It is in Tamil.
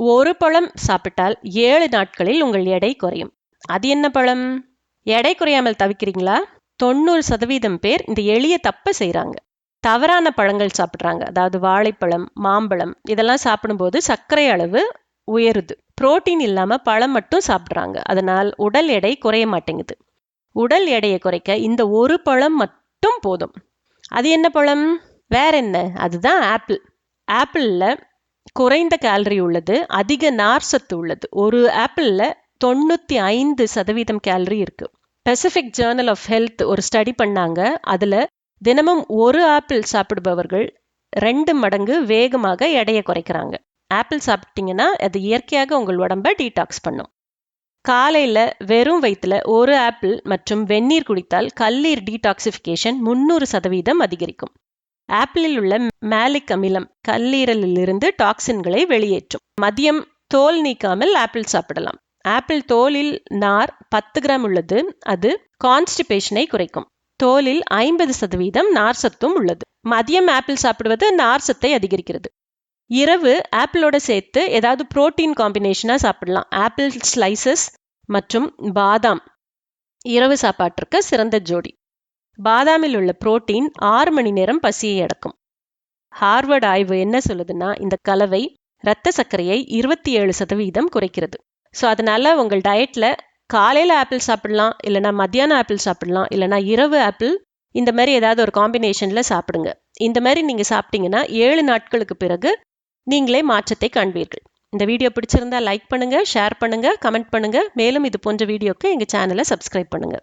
ஒரு பழம் சாப்பிட்டால் ஏழு நாட்களில் உங்கள் எடை குறையும். அது என்ன பழம்? எடை குறையாமல் தவிக்கிறீங்களா? தொண்ணூறு சதவீதம் பேர் இந்த எளிய தப்பை செய்கிறாங்க தவறான பழங்கள் சாப்பிட்றாங்க. அதாவது வாழைப்பழம் மாம்பழம் இதெல்லாம் சாப்பிடும்போது சர்க்கரை அளவு உயருது. புரோட்டீன் இல்லாமல் பழம் மட்டும் சாப்பிட்றாங்க. அதனால் உடல் எடை குறைய மாட்டேங்குது. உடல் எடையை குறைக்க இந்த ஒரு பழம் மட்டும் போதும். அது என்ன பழம்? வேற என்ன? அதுதான் ஆப்பிள். ஆப்பிளில் குறைந்த கேலரி உள்ளது அதிக நார் சத்து உள்ளது. ஒரு ஆப்பிளில் தொண்ணூற்றி ஐந்து சதவீதம் கேலரி இருக்கு. பெசிபிக் ஜேர்னல் ஆஃப் ஹெல்த் ஒரு ஸ்டடி பண்ணாங்க. அதில் தினமும் ஒரு ஆப்பிள் சாப்பிடுபவர்கள் ரெண்டு மடங்கு வேகமாக எடையை குறைக்கிறாங்க. ஆப்பிள் சாப்பிட்டீங்கன்னா அது இயற்கையாக உங்கள் உடம்பை டீடாக்ஸ் பண்ணும். காலையில் வெறும் வயிற்றில் ஒரு ஆப்பிள் மற்றும் வெந்நீர் குடித்தால் கல்லீர் டீடாக்சிஃபிகேஷன் முந்நூறு சதவீதம் அதிகரிக்கும். ஆப்பிளில் உள்ள மேலிக் அமிலம் கல்லீரலிலிருந்து டாக்ஸின்களை வெளியேற்றும். மதியம் தோல் நீக்காமல் ஆப்பிள் சாப்பிடலாம். ஆப்பிள் தோலில் நார் பத்து கிராம் உள்ளது. அது கான்ஸ்டிபேஷனை குறைக்கும். தோலில் ஐம்பது சதவீதம் நார் சத்தும் உள்ளது. மதியம் ஆப்பிள் சாப்பிடுவது நார் சத்தை அதிகரிக்கிறது. இரவு ஆப்பிளோட சேர்த்து ஏதாவது புரோட்டீன் காம்பினேஷனாக சாப்பிடலாம். ஆப்பிள் ஸ்லைசஸ் மற்றும் பாதாம் இரவு சாப்பாட்டிற்கு சிறந்த ஜோடி. பாதாமில் உள்ள புரோட்டீன் ஆறு மணி நேரம் பசியை அடக்கும். ஹார்வர்ட் ஆய்வு என்ன சொல்லுதுன்னா இந்த கலவை இரத்த சர்க்கரையை இருபத்தி ஏழு சதவீதம் குறைக்கிறது. ஸோ அதனால உங்கள் டயட்ல காலையில் ஆப்பிள் சாப்பிடலாம் இல்லைனா மத்தியானம் ஆப்பிள் சாப்பிடலாம் இல்லைனா இரவு ஆப்பிள் இந்த மாதிரி ஏதாவது ஒரு காம்பினேஷனில் சாப்பிடுங்க. இந்த மாதிரி நீங்கள் சாப்பிட்டீங்கன்னா ஏழு நாட்களுக்கு பிறகு நீங்களே மாற்றத்தை காண்பீர்கள். இந்த வீடியோ பிடிச்சிருந்தா லைக் பண்ணுங்கள் ஷேர் பண்ணுங்க கமெண்ட் பண்ணுங்க. மேலும் இது போன்ற வீடியோக்கு எங்கள் சேனலை சப்ஸ்கிரைப் பண்ணுங்க.